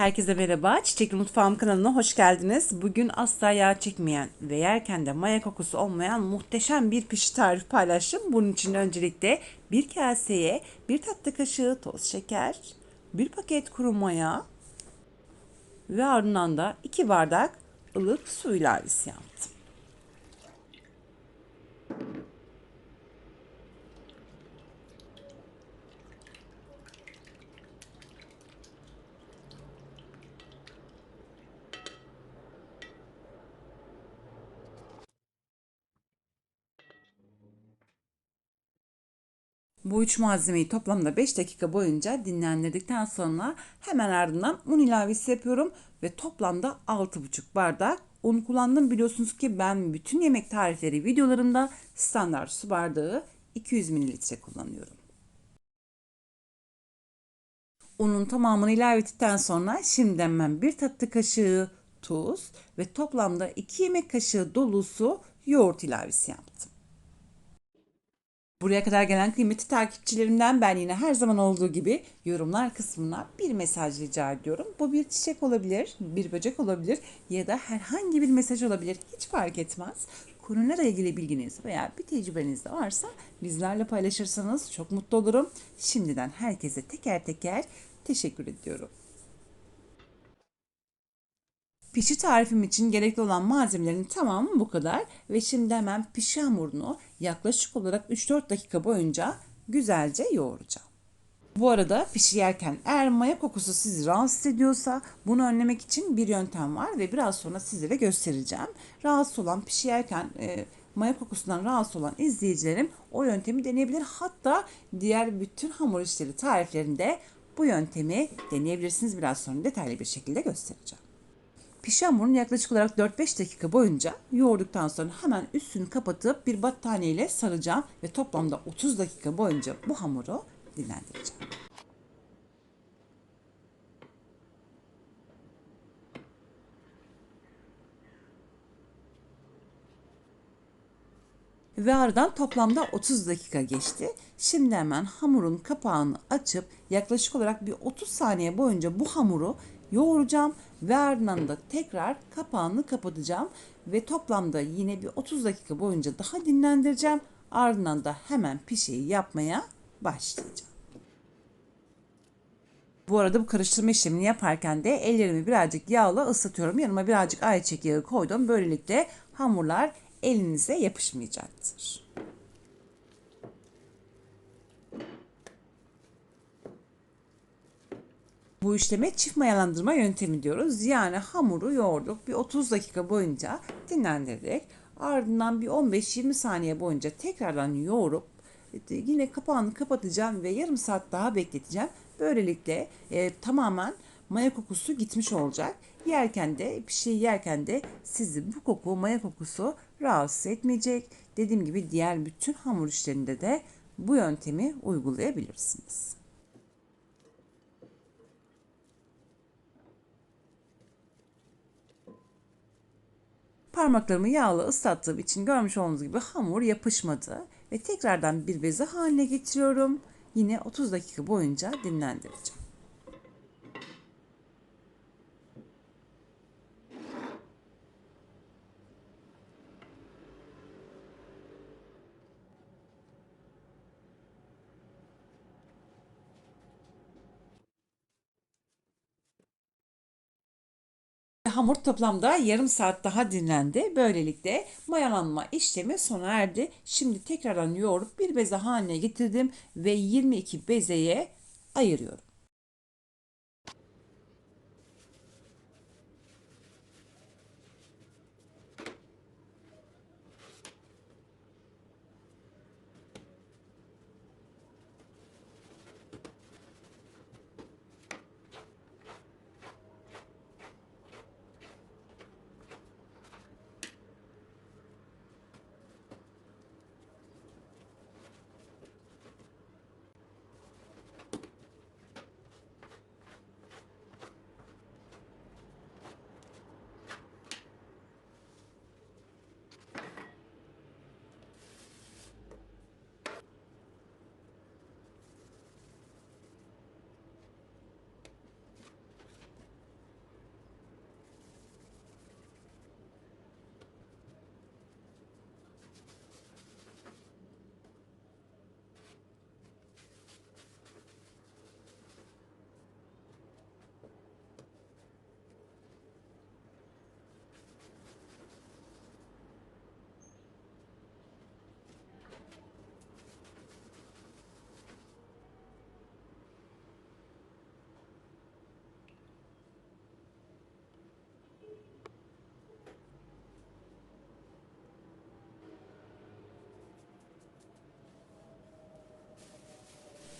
Herkese merhaba. Çiçekli Mutfağım kanalına hoş geldiniz. Bugün asla yağ çekmeyen ve yerken de maya kokusu olmayan muhteşem bir pişi tarifi paylaştım. Bunun için öncelikle bir kaseye bir tatlı kaşığı toz şeker, bir paket kuru maya ve ardından da iki bardak ılık su ilavesi yaptım. Bu üç malzemeyi toplamda 5 dakika boyunca dinlendirdikten sonra hemen ardından un ilavesi yapıyorum ve toplamda 6,5 bardak un kullandım. Biliyorsunuz ki ben bütün yemek tarifleri videolarımda standart su bardağı 200 mililitre kullanıyorum. Unun tamamını ilave ettikten sonra şimdi hemen bir tatlı kaşığı tuz ve toplamda 2 yemek kaşığı dolusu yoğurt ilavesi yaptım. Buraya kadar gelen kıymetli takipçilerimden ben yine her zaman olduğu gibi yorumlar kısmına bir mesaj rica ediyorum. Bu bir çiçek olabilir, bir böcek olabilir ya da herhangi bir mesaj olabilir. Hiç fark etmez. Konuyla ilgili bilginiz veya bir tecrübeniz de varsa bizlerle paylaşırsanız çok mutlu olurum. Şimdiden herkese teker teker teşekkür ediyorum. Pişi tarifim için gerekli olan malzemelerin tamamı bu kadar. Ve şimdi hemen pişi hamurunu yaklaşık olarak 3-4 dakika boyunca güzelce yoğuracağım. Bu arada pişi yerken eğer maya kokusu sizi rahatsız ediyorsa bunu önlemek için bir yöntem var ve biraz sonra sizlere göstereceğim. Rahatsız olan pişi yerken e, maya kokusundan rahatsız olan izleyicilerim o yöntemi deneyebilir. Hatta diğer bütün hamur işleri tariflerinde bu yöntemi deneyebilirsiniz. Biraz sonra detaylı bir şekilde göstereceğim. Pişi hamurunu yaklaşık olarak 4-5 dakika boyunca yoğurduktan sonra hemen üstünü kapatıp bir battaniye ile saracağım ve toplamda 30 dakika boyunca bu hamuru dinlendireceğim. Ve aradan toplamda 30 dakika geçti. Şimdi hemen hamurun kapağını açıp yaklaşık olarak bir 30 saniye boyunca bu hamuru yoğuracağım ve ardından da tekrar kapağını kapatacağım ve toplamda yine bir 30 dakika boyunca daha dinlendireceğim. Ardından da hemen pişeyi yapmaya başlayacağım. Bu arada bu karıştırma işlemini yaparken de ellerimi birazcık yağla ıslatıyorum. Yanıma birazcık ayçiçek yağı koydum. Böylelikle hamurlar elinize yapışmayacaktır. Bu işleme çift mayalandırma yöntemi diyoruz. Yani hamuru yoğurduk bir 30 dakika boyunca dinlendirdik. Ardından bir 15-20 saniye boyunca tekrardan yoğurup yine kapağını kapatacağım ve yarım saat daha bekleteceğim. Böylelikle e, tamamen maya kokusu gitmiş olacak. Yerken de bir şey yerken de sizi bu koku maya kokusu rahatsız etmeyecek. Dediğim gibi diğer bütün hamur işlerinde de bu yöntemi uygulayabilirsiniz. Parmaklarımı yağla ıslattığım için görmüş olduğunuz gibi hamur yapışmadı ve tekrardan bir beze haline getiriyorum. Yine 30 dakika boyunca dinlendireceğim. Hamur toplamda yarım saat daha dinlendi. Böylelikle mayalanma işlemi sona erdi. Şimdi tekrardan yoğurup bir beze haline getirdim ve 22 bezeye ayırıyorum.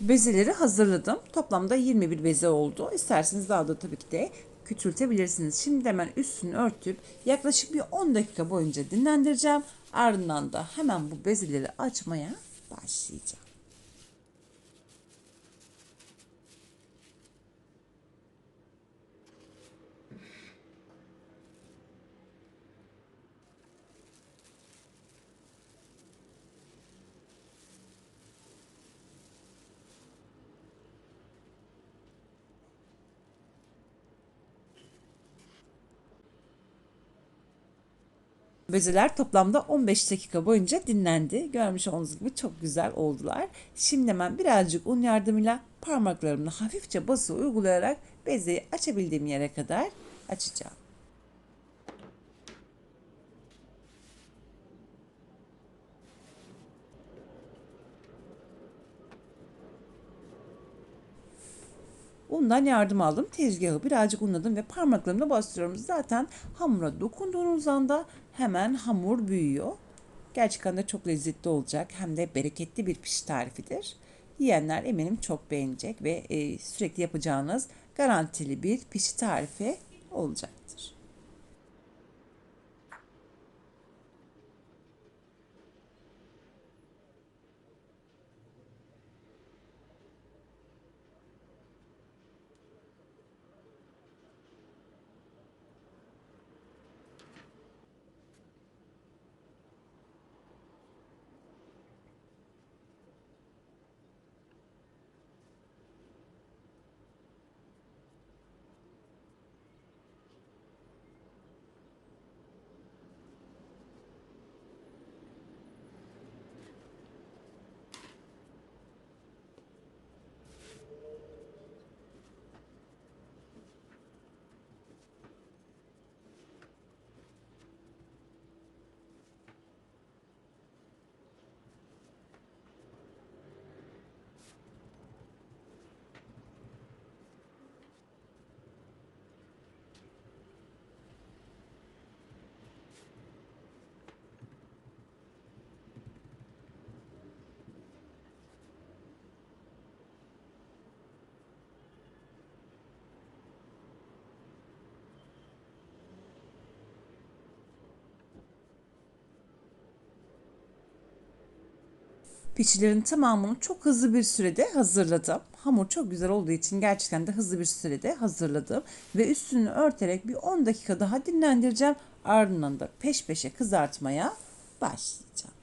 Bezeleri hazırladım. Toplamda 21 beze oldu. İsterseniz daha da tabii ki de küçültebilirsiniz. Şimdi hemen üstünü örtüp yaklaşık bir 10 dakika boyunca dinlendireceğim. Ardından da hemen bu bezeleri açmaya başlayacağım. Bezeler toplamda 15 dakika boyunca dinlendi. Görmüş olduğunuz gibi çok güzel oldular. Şimdi hemen birazcık un yardımıyla parmaklarımla hafifçe bası uygulayarak bezeyi açabildiğim yere kadar açacağım. Undan yardım aldım. Tezgahı birazcık unladım ve parmaklarımla bastırıyorum. Zaten hamura dokunduğunuz anda hemen hamur büyüyor. Gerçekten de çok lezzetli olacak. Hem de bereketli bir pişi tarifidir. Yiyenler eminim çok beğenecek ve e, sürekli yapacağınız garantili bir pişi tarifi olacaktır. Piçilerin tamamını çok hızlı bir sürede hazırladım. Hamur çok güzel olduğu için gerçekten de hızlı bir sürede hazırladım. Ve üstünü örterek bir 10 dakika daha dinlendireceğim. Ardından da peş peşe kızartmaya başlayacağım.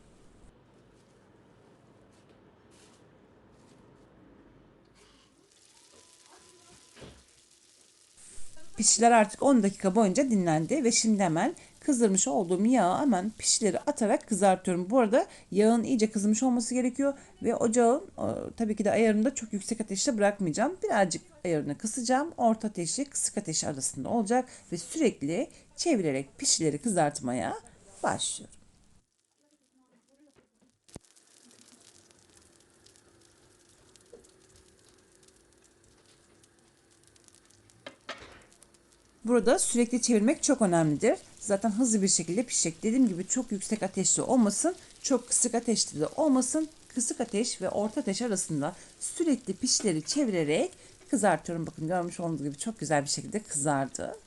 Pişiler artık 10 dakika boyunca dinlendi ve şimdi hemen kızdırmış olduğum yağı hemen pişileri atarak kızartıyorum. Bu arada yağın iyice kızmış olması gerekiyor ve ocağın e, tabii ki de ayarını da çok yüksek ateşte bırakmayacağım. Birazcık ayarını kısacağım. Orta ateşi kısık ateş arasında olacak ve sürekli çevirerek pişileri kızartmaya başlıyorum. Burada sürekli çevirmek çok önemlidir. Zaten hızlı bir şekilde pişecek. Dediğim gibi çok yüksek ateşte olmasın, çok kısık ateşte de olmasın. Kısık ateş ve orta ateş arasında sürekli pişleri çevirerek kızartıyorum. Bakın görmüş olduğunuz gibi çok güzel bir şekilde kızardı.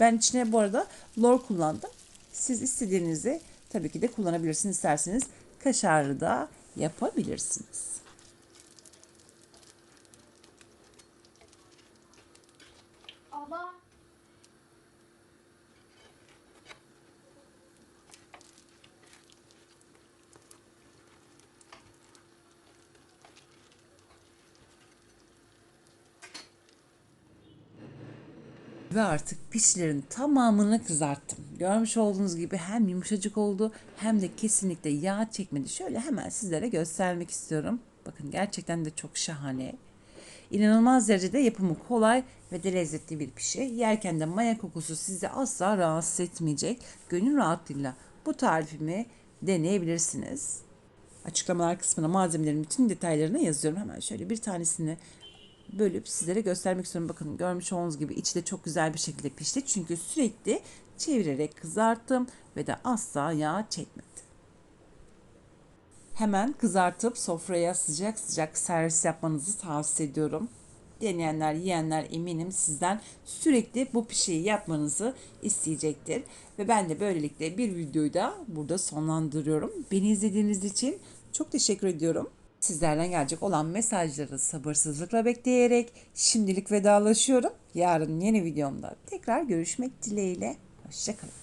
Ben içine bu arada lor kullandım. Siz istediğinizi tabii ki de kullanabilirsiniz. İsterseniz kaşarlı da yapabilirsiniz. Ama Ve artık pişlerin tamamını kızarttım. Görmüş olduğunuz gibi hem yumuşacık oldu hem de kesinlikle yağ çekmedi. Şöyle hemen sizlere göstermek istiyorum. Bakın gerçekten de çok şahane. İnanılmaz derecede yapımı kolay ve de lezzetli bir pişi. Yerken de maya kokusu sizi asla rahatsız etmeyecek. Gönül rahatlığıyla bu tarifimi deneyebilirsiniz. Açıklamalar kısmına malzemelerin bütün detaylarını yazıyorum. Hemen şöyle bir tanesini bölüp sizlere göstermek istiyorum. Bakın görmüş olduğunuz gibi içi de çok güzel bir şekilde pişti. Çünkü sürekli çevirerek kızarttım ve de asla yağ çekmedi. Hemen kızartıp sofraya sıcak sıcak servis yapmanızı tavsiye ediyorum. Deneyenler, yiyenler eminim sizden sürekli bu pişiyi yapmanızı isteyecektir. Ve ben de böylelikle bir videoyu da burada sonlandırıyorum. Beni izlediğiniz için çok teşekkür ediyorum. Sizlerden gelecek olan mesajları sabırsızlıkla bekleyerek şimdilik vedalaşıyorum. Yarın yeni videomda tekrar görüşmek dileğiyle. Hoşçakalın.